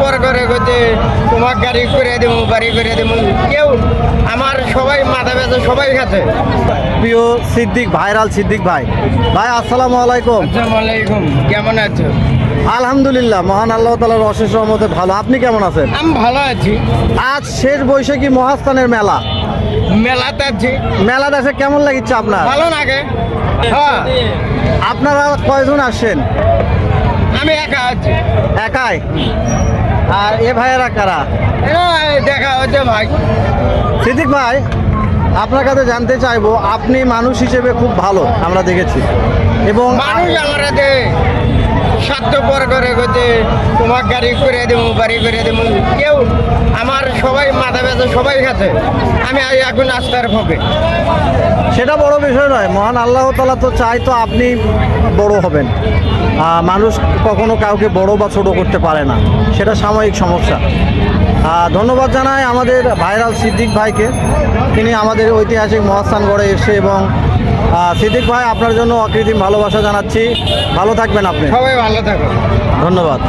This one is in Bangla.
পর করে করতে তোমার গাড়ি করে দেবো বাড়ি করে দেবো কেউ আমার সবাই মাথা ব্যথা সবাই খাচ্ছে। প্রিয় সিদ্দিক ভাইরাল সিদ্দিক ভাই। ভাই আসসালামু আলাইকুম। আলাইকুম। কেমন আছো? আলহামদুলিল্লাহ মহান আল্লাহ তালার অশেষ রহমতে ভালো। আপনি কেমন আছেন? আমি ভালো আছি। আজ শেষ বৈশাখী মহাস্থানের মেলা। মেলাতে আছি। মেলা দেখে কেমন লাগিচ্ছে আপনার? ভালো লাগে। হ্যাঁ। আপনারা কয়জন আসছেন? আমি একা আছি। একাই? আর এ ভাইয়েরা কারা? দেখা হচ্ছে ভাই। সিদ্দিক ভাই আপনার কাছে জানতে চাইব আপনি মানুষ হিসেবে খুব ভালো আমরা দেখেছি। এবং মানুষ আমার স্বার্থপর স্বার্থ পর করে করতে তোমার গাড়ি করে দেবো বাড়ি করে দেবো। কেউ আমার সবাই মাথা ব্যথা সবাই খাচ্ছে। আমি এখন আস্তার হবে সেটা বড় বিষয় নয়। মহান আল্লাহ তালা তো চাই তো আপনি বড় হবেন। মানুষ কখনো কাউকে বড় বা ছোট করতে পারে না। সেটা সাময়িক সমস্যা। ধন্যবাদ জানাই আমাদের ভাইরাল সিদ্দিক ভাইকে। তিনি আমাদের ঐতিহাসিক মহাস্থানগড়ে এসে এবং সিদ্দিক ভাই আপনার জন্য অকৃত্রিম ভালোবাসা জানাচ্ছি। ভালো থাকবেন আপনি। সবাই ভালো থাকবেন ধন্যবাদ।